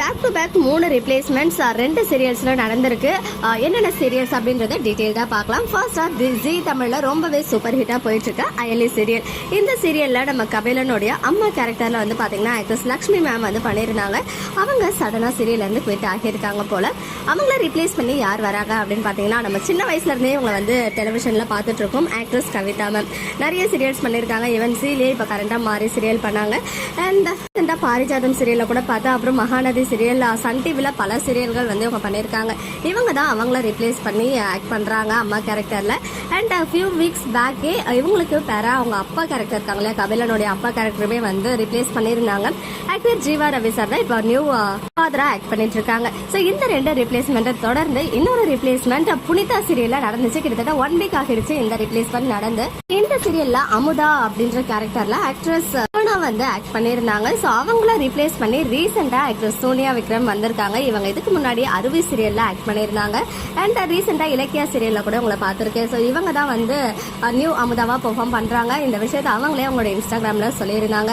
Back to back மூணு replacements uh, ரெண்டு சீரியல்ஸ்ல நடந்திருக்கு. Uh, என்னென்ன சீரியல்ஸ் அப்படின்றத டீட்டெயில்டாக பார்க்கலாம். ஃபர்ஸ்டா ஜி தமிழ்ல ரொம்பவே சூப்பர் ஹிட்டா போயிட்டு இருக்க அயலி சீரியல் இந்த சீரியல்ல நம்ம கபிலனுடைய அம்மா கேரக்டர்ல வந்து பாத்தீங்கன்னா ஆக்ட்ரஸ் லக்ஷ்மி மேம் வந்து பண்ணியிருந்தாங்க. அவங்க சடனா சீரியல்ல இருந்து குவிட் ஆகியிருக்காங்க போல. அவங்கள ரிப்ளேஸ் பண்ணி யார் வராங்க அப்படின்னு பாத்தீங்கன்னா நம்ம சின்ன வயசுல இருந்தே இவங்க வந்து டெலிவிஷன்ல பார்த்துட்டு இருக்கோம் ஆக்ட்ரஸ் கவிதா மேம் நிறைய சீரியல்ஸ் பண்ணியிருக்காங்க. ஈவன் சீலே இப்போ கரண்டாக மாறி சீரியல் பண்ணாங்க. அண்ட் இந்த பாரிஜாதம் சீரியலில் கூட பார்த்தா அப்புறம் மகாநதி சீரியல் சன் டிவியில் பல சீரியல்கள் வந்து இவங்க பண்ணியிருக்காங்க இவங்க தான் அவங்கள ரிப்ளேஸ் பண்ணி ஆக்ட் பண்ணுறாங்க அம்மா கேரக்டரில் அண்ட் ஃபியூ வீக்ஸ் பேக்கே இவங்களுக்கு பேர அவங்க அப்பா கேரக்டர் இருக்காங்க இல்லையா? கபிலனுடைய அப்பா கேரக்டருமே வந்து ரிப்ளேஸ் பண்ணியிருந்தாங்க. ஆக்டர் ஜீவா ரவி சார் தான் இப்போ நியூ ஃபாதரா ஆக்ட் பண்ணிட்டு இருக்காங்க ஸோ இந்த ரெண்டு ரிப்ளேஸ்மெண்ட்டை தொடர்ந்து இன்னொரு ரிப்ளேஸ்மெண்ட் புனிதா சீரியல்ல நடந்துச்சு. கிட்டத்தட்ட ஒன் வீக் ஆகிடுச்சு இந்த ரிப்ளேஸ்மெண்ட் நடந்து. இந்த சீரியல்ல அமுதா அப்படின்ற கேரக்டர்ல ஆக்ட்ரஸ் வந்து ஆக்ட் பண்ணியிருந்தாங்க. ஸோ அவங்கள ரிப்ளேஸ் பண்ணி ரீசெண்டாக ஆக்ட்ரஸ் சோனியா விக்ரம் வந்திருக்காங்க. இவங்க இதுக்கு முன்னாடி அருவி சீரியலில் ஆக்ட் பண்ணியிருந்தாங்க. அண்ட் ரீசெண்டாக இலக்கியா சீரியலில் கூட உங்களை பார்த்துருக்கேன். ஸோ இவங்க தான் வந்து uh, நியூ அமுதாவாக பெர்ஃபார்ம் பண்ணுறாங்க இந்த விஷயத்தை அவங்களே அவங்களோட இன்ஸ்டாகிராம்ல சொல்லியிருந்தாங்க.